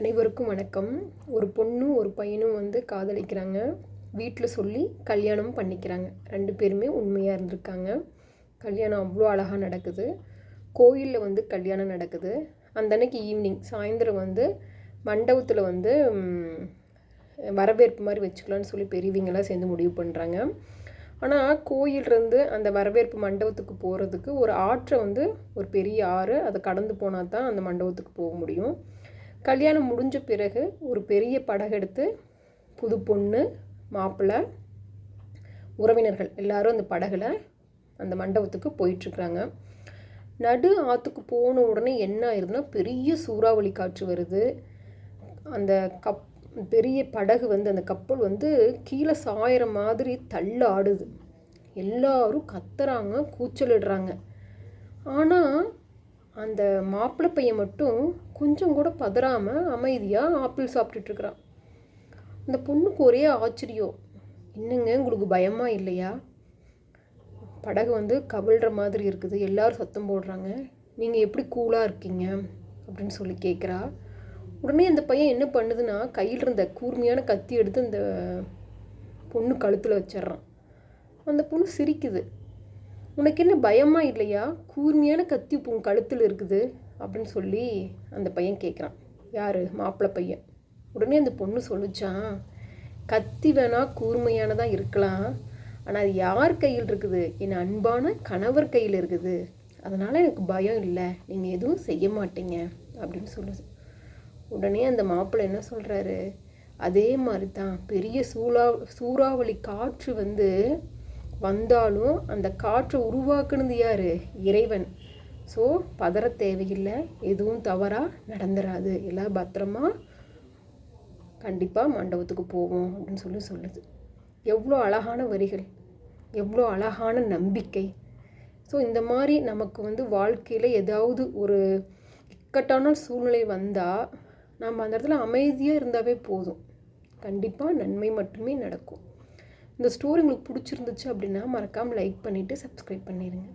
அனைவருக்கும் வணக்கம். ஒரு பொண்ணும் ஒரு பையனும் வந்து காதலிக்கிறாங்க. வீட்டில் சொல்லி கல்யாணம் பண்ணிக்கிறாங்க. ரெண்டு பேருமே உண்மையாக இருந்திருக்காங்க. கல்யாணம் அவ்வளோ அழகாக நடக்குது. கோயிலில் வந்து கல்யாணம் நடக்குது. அந்த அன்னைக்கு ஈவினிங் சாயந்தரம் வந்து மண்டபத்தில் வந்து வரவேற்பு மாதிரி வச்சுக்கலான்னு சொல்லி பெரியவங்களாம் சேர்ந்து முடிவு பண்ணுறாங்க ஆனால் கோயிலிருந்து அந்த வரவேற்பு மண்டபத்துக்கு போகிறதுக்கு ஒரு ஆற்றை வந்து ஒரு பெரிய ஆறு. அதை கடந்து போனால் தான் அந்த மண்டபத்துக்கு போக முடியும். கல்யாணம் முடிஞ்ச பிறகு ஒரு பெரிய படகெடுத்து புது பொண்ணு மாப்பிள்ளை உறவினர்கள் எல்லாரும் அந்த படகுல அந்த மண்டபத்துக்கு போயிட்டுருக்குறாங்க. நடு ஆற்றுக்கு போன உடனே என்ன ஆயிருதுன்னா பெரிய சூறாவளி காற்று வருது. அந்த கப் பெரிய படகு வந்து அந்த கப்பல் வந்து கீழே சாயிற மாதிரி தள்ள ஆடுது. எல்லாரும் கத்துறாங்க கூச்சலிடுறாங்க. ஆனால் அந்த மாப்பிள்ளை பையன் மட்டும் கொஞ்சம் கூட பதறாமல் அமைதியாக ஆப்பிள் சாப்பிட்டுட்டு இருக்கிறான் அந்த பொண்ணுக்கு ஒரே ஆச்சரியம் என்னங்க உங்களுக்கு பயமாக இல்லையா? படகு வந்து கவிழ்ற மாதிரி இருக்குது எல்லோரும் சத்தம் போடுறாங்க. நீங்கள் எப்படி கூலாக இருக்கீங்க? அப்படின்னு சொல்லி கேட்குறா உடனே அந்த பையன் என்ன பண்ணுதுன்னா கையில் இருந்த கூர்மையான கத்தி எடுத்து அந்த பொண்ணு கழுத்தில் வச்சிடுறான். அந்த பொண்ணு சிரிக்குது. உனக்கு என்ன பயமா இல்லையா? கூர்மையான கத்தி இப்போ உன் கழுத்தில் இருக்குது அப்படின்னு சொல்லி அந்த பையன் கேட்குறான் யார்? மாப்பிள்ளை பையன். உடனே அந்த பொண்ணு சொல்லிச்சான் கத்தி வேணா கூர்மையானதாக இருக்கலாம். ஆனால் அது யார் கையில் இருக்குது? என் அன்பான கணவர் கையில் இருக்குது. அதனால் எனக்கு பயம் இல்லை. நீங்கள் எதுவும் செய்ய மாட்டீங்க. அப்படின்னு சொல்லுது உடனே அந்த மாப்பிள்ளை என்ன சொல்கிறாரு அதே மாதிரி தான் பெரிய சூழா சூறாவளி காற்று வந்து வந்தாலும் அந்த காற்றை உருவாக்குனது யார்? இறைவன். ஸோ பதற தேவையில்லை. எதுவும் தவறாக நடந்துடாது எல்லாம் பத்திரமா கண்டிப்பாக மண்டபத்துக்கு போவோம் அப்படின்னு சொல்லி சொல்லுது. எவ்வளோ அழகான வரிகள். எவ்வளோ அழகான நம்பிக்கை. ஸோ இந்த மாதிரி நமக்கு வந்து வாழ்க்கையில் ஏதாவது ஒரு இக்கட்டான சூழ்நிலை வந்தால் நம்ம அந்த இடத்துல அமைதியாக இருந்தாவே போதும். கண்டிப்பாக நன்மை மட்டுமே நடக்கும். இந்த ஸ்டோரி உங்களுக்கு பிடிச்சிருந்துச்சு அப்படின்னா மறக்காமல் லைக் பண்ணிவிட்டு சப்ஸ்கிரைப் பண்ணிடுங்க